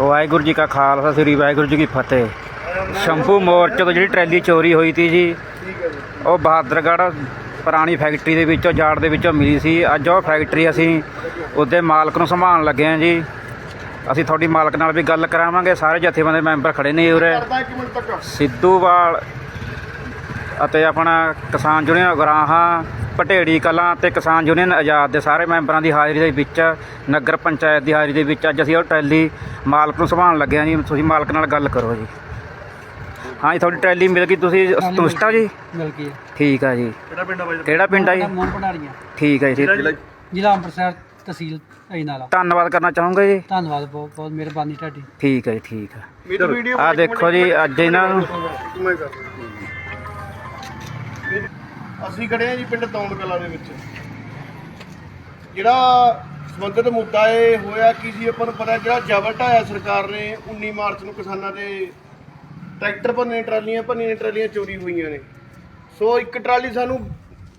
ਵਾਹਿਗੁਰੂ ਜੀ ਕਾ ਖਾਲਸਾ, ਸ੍ਰੀ ਵਾਹਿਗੁਰੂ ਜੀ ਕੀ ਫਤਿਹ। ਸ਼ੰਭੂ ਮੋਰਚੇ ਤੋਂ ਜਿਹੜੀ ਟਰੈਲੀ ਚੋਰੀ ਹੋਈ ਤੀ ਜੀ, ਉਹ ਬਹਾਦਰਗੜ੍ਹ ਪੁਰਾਣੀ ਫੈਕਟਰੀ ਦੇ ਵਿੱਚੋਂ, ਜਾੜ ਦੇ ਵਿੱਚੋਂ ਮਿਲੀ ਸੀ। ਅੱਜ ਉਹ ਫੈਕਟਰੀ ਅਸੀਂ ਉਹਦੇ ਮਾਲਕ ਨੂੰ ਸੰਭਾਲਣ ਲੱਗੇ ਹਾਂ ਜੀ। ਅਸੀਂ ਤੁਹਾਡੀ ਮਾਲਕ ਨਾਲ ਵੀ ਗੱਲ ਕਰਾਵਾਂਗੇ। ਸਾਰੇ ਜਥੇਬੰਦੀ ਮੈਂਬਰ ਖੜੇ ਨੇ ਉਰੇ। ਸਿੱਧੂਵਾਲ ਅਤੇ ਆਪਣਾ ਕਿਸਾਨ ਯੂਨੀਅਨ ਗਰਾਹਾਂ। ਪਟੇੜੀ ਕਲਾਂ ਤੇ ਕਿਸਾਨ ਯੂਨੀਅਨ ਆਜ਼ਾਦ ਦੇ ਸਾਰੇ ਮੈਂਬਰਾਂ ਦੀ ਹਾਜ਼ਰੀ ਦੇ ਵਿੱਚ ਨਗਰ ਪੰਚਾਇਤ ਦੀ ਹਾਜ਼ਰੀ ਦੇ ਵਿੱਚ ਅੱਜ ਅਸੀਂ ਉਹ ਟਰੈਲੀ ਮਾਲਕ ਨੂੰ ਸੰਭਾਲਣ ਲੱਗੇ ਹਾਂ ਜੀ। ਤੁਸੀਂ ਮਾਲਕ ਨਾਲ ਗੱਲ ਕਰੋ ਜੀ। ਹਾਂ ਜੀ ਤੁਹਾਡੀ ਟਰੈਲੀ ਮਿਲ ਗਈ। ਤੁਸੀਂ ਸੰਤੁਸ਼ਟ ਆ ਜੀ? ਮਿਲ ਗਈ ਠੀਕ ਆ ਜੀ। ਕਿਹੜਾ ਪਿੰਡ ਆ ਬਾਈ ਕਿਹੜਾ ਪਿੰਡ ਆ ਜੀ? ਮੋਹਨ ਭੰਡਾਰੀਆਂ ਠੀਕ ਹੈ ਜੀ। ਜ਼ਿਲ੍ਹਾ ਜ਼ਿਲ੍ਹਾ ਅੰਮ੍ਰਿਤਸਰ ਤਹਿਸੀਲ ਅਜਨਾਲਾ ਧੰਨਵਾਦ ਕਰਨਾ ਚਾਹੂੰਗਾ ਜੀ? ਧੰਨਵਾਦ ਬਹੁਤ ਬਹੁਤ ਮਿਹਰਬਾਨੀ ਤੁਹਾਡੀ। ਠੀਕ ਹੈ ਜੀ ਠੀਕ ਆ। ਵੀਡੀਓ ਆ ਦੇਖੋ ਜੀ ਅੱਜ ਇਹਨਾਂ ਨੂੰ ਮੈਂ ਕਰ ਅਸੀਂ ਖੜੇ ਆ ਜੀ ਪਿੰਡ ਤੌਣ ਕਲਾ ਦੇ ਵਿੱਚ। ਜਿਹੜਾ ਸੰਬੰਧਿਤ ਮੁੱਦਾ ਇਹ ਹੋਇਆ ਕਿ ਜੀ ਆਪਾਂ ਨੂੰ ਪਤਾ ਜਿਹੜਾ ਜਬਰ ਢਾਇਆ ਸਰਕਾਰ ਨੇ 19 ਮਾਰਚ ਨੂੰ ਕਿਸਾਨਾਂ ਦੇ ਟਰੈਕਟਰ ਭੰਨੇ ਟਰਾਲੀਆਂ, ਭੰਨੀਆਂ ਟਰਾਲੀਆਂ ਚੋਰੀ ਹੋਈਆਂ ਨੇ। ਸੋ ਇੱਕ ਟਰਾਲੀ ਸਾਨੂੰ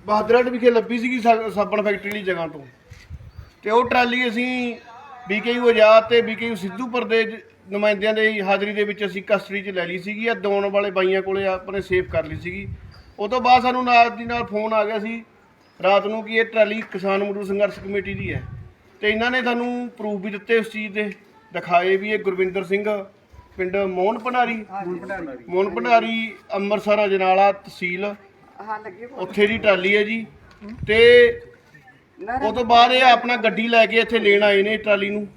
ਬਹਾਦਰਗੜ੍ਹ ਵਿਖੇ ਲੱਭੀ ਸੀਗੀ ਸਾ- ਸਾਬਣ ਫੈਕਟਰੀ ਵਾਲੀ ਜਗ੍ਹਾ ਤੋਂ। ਤੇ ਉਹ ਟਰਾਲੀ ਅਸੀਂ ਬੀਕੇਯੂ ਆਜ਼ਾਦ ਤੇ ਬੀਕੇਯੂ ਸਿੱਧੂਪੁਰ ਦੇ ਨੁਮਾਇੰਦਿਆਂ ਦੇ ਹਾਜ਼ਰੀ ਦੇ ਵਿੱਚ ਅਸੀਂ ਕਸਟਡੀ 'ਚ ਲੈ ਲਈ ਸੀਗੀ। ਆ ਦੋਣ ਵਾਲੇ ਬਾਈਆਂ ਕੋਲੇ ਆਪਣੇ ਸੇਫ ਕਰ ਲਈ ਸੀਗੀ। ਉਹ ਤੋਂ ਬਾਅਦ ਸਾਨੂੰ ਨਾਲ ਦੀ ਨਾਲ ਫੋਨ ਆ ਗਿਆ ਸੀ ਰਾਤ ਨੂੰ ਕਿ ਇਹ ਟਰਾਲੀ ਕਿਸਾਨ ਮਜ਼ਦੂਰ ਸੰਘਰਸ਼ ਕਮੇਟੀ ਦੀ ਹੈ। ਤੇ ਇਹਨਾਂ ਨੇ ਸਾਨੂੰ ਪ੍ਰੂਫ ਵੀ ਦਿੱਤੇ ਉਸ ਚੀਜ਼ ਦੇ ਦਿਖਾਏ ਵੀ ਇਹ ਗੁਰਵਿੰਦਰ ਸਿੰਘ ਪਿੰਡ ਮੋਹਨ ਭੰਡਾਰੀ ਮੋਹਨ ਭੰਡਾਰੀ। ਅੰਮ੍ਰਿਤਸਰ ਅਜਨਾਲਾ ਤਹਿਸੀਲ। ਉੱਥੇ ਦੀ ਟਰਾਲੀ ਹੈ ਜੀ। ਤੇ ਉਹ ਤੋਂ ਬਾਅਦ ਇਹ ਆਪਣਾ ਗੱਡੀ ਲੈ ਕੇ ਇੱਥੇ ਲੈਣ ਆਏ ਨੇ ਟਰਾਲੀ ਨੂੰ।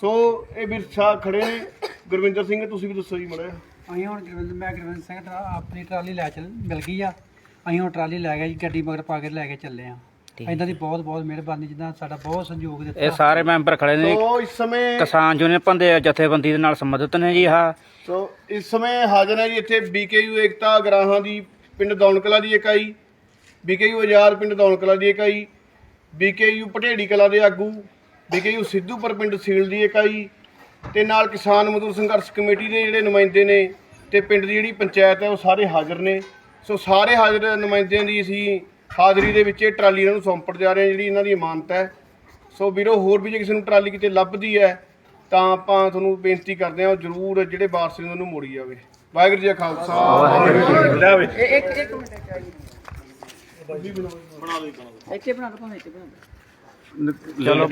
ਸੋ ਇਹ ਵਿਰਸਾ ਖੜੇ ਨੇ। ਗੁਰਵਿੰਦਰ ਸਿੰਘ ਤੁਸੀਂ ਵੀ ਦੱਸੋ ਜੀ ਮੜਿਆ ਅਸੀਂ ਹੁਣ ਗੁਰਵਿੰਦਰ ਮੈਂ ਗੁਰਵਿੰਦਰ ਸਿੰਘ ਦਾ ਆਪਣੀ ਟਰਾਲੀ ਲੈ ਚੱਲ ਮਿਲ ਗਈ ਆ। ਅਸੀਂ ਹੁਣ ਟਰਾਲੀ ਲੈ ਗਏ ਜੀ ਗੱਡੀ ਮਗਰ ਪਾ ਕੇ ਲੈ ਕੇ ਚੱਲੇ ਆ। ਇਦਾਂ ਦੀ ਬਹੁਤ ਬਹੁਤ ਮਿਹਰਬਾਨੀ ਜਿੱਦਾਂ ਸਾਡਾ ਬਹੁਤ ਸਹਿਯੋਗ ਇਹ ਦਿੱਤਾ ਸਾਰੇ ਮੈਂਬਰ ਖੜੇ ਨੇ। ਸੋ ਇਸ ਸਮੇਂ ਕਿਸਾਨ ਯੂਨੀਅਨ ਪੰਦੇ ਜਥੇਬੰਦੀ ਦੇ ਨਾਲ ਸੰਬੰਧਿਤ ਨੇ ਜੀ ਆਹ। ਸੋ ਇਸ ਸਮੇਂ ਹਾਜ਼ਰ ਹੈ ਜੀ ਇੱਥੇ ਬੀਕੇਯੂ ਏਕਤਾ ਗਰਾਹਾਂ ਦੀ ਪਿੰਡ ਦੌਣਕਲਾ ਦੀ ਇਕਾਈ। ਬੀਕੇਯੂ ਆਜ਼ਾਦ ਪਿੰਡ ਦੌਣਕਲਾ ਦੀ ਇਕਾਈ। ਬੀਕੇਯੂ ਪਟੇੜੀ ਕਲਾ ਦੇ ਆਗੂ। ਬੀਕੇਯੂ ਸਿੱਧੂਪੁਰ ਪਿੰਡ ਸੀਲ ਦੀ ਇਕਾਈ। ਤੇ ਨਾਲ ਕਿਸਾਨ ਮਜ਼ਦੂਰ ਸੰਘਰਸ਼ ਕਮੇਟੀ ਦੇ ਜਿਹੜੇ ਨੁਮਾਇੰਦੇ ਨੇ ਤੇ ਪਿੰਡ ਦੀ ਜਿਹੜੀ ਪੰਚਾਇਤ ਹੈ ਉਹ ਸਾਰੇ ਹਾਜ਼ਰ ਨੇ। ਸੋ ਸਾਰੇ ਹਾਜ਼ਰ ਨੁਮਾਇੰਦਿਆਂ ਦੀ ਅਸੀਂ ਹਾਜ਼ਰੀ ਦੇ ਵਿੱਚ ਇਹ ਟਰਾਲੀ ਇਹਨਾਂ ਨੂੰ ਸੌਂਪਣ ਜਾ ਰਹੇ ਹਾਂ ਜਿਹੜੀ ਇਹਨਾਂ ਦੀ ਇਮਾਨਤ ਹੈ। ਸੋ ਵੀਰੋ ਹੋਰ ਵੀ ਜੇ ਕਿਸੇ ਨੂੰ ਟਰਾਲੀ ਕਿਤੇ ਲੱਭਦੀ ਹੈ ਤਾਂ ਆਪਾਂ ਤੁਹਾਨੂੰ ਬੇਨਤੀ ਕਰਦੇ ਹਾਂ ਉਹ ਜ਼ਰੂਰ ਜਿਹੜੇ ਵਾਰਸ ਨੇ ਉਹਨੂੰ ਮੋੜੀ ਜਾਵੇ। ਵਾਹਿਗੁਰੂ ਜੀ ਕਾ ਖਾਲਸਾ। ਵਾਹਿਗੁਰੂ ਜੀ ਕੀ ਫਤਿਹ। ਇੱਥੇ ਬਣਾ ਦੋ ਭਾਵੇਂ ਇੱਥੇ ਬਣਾ ਚਲੋ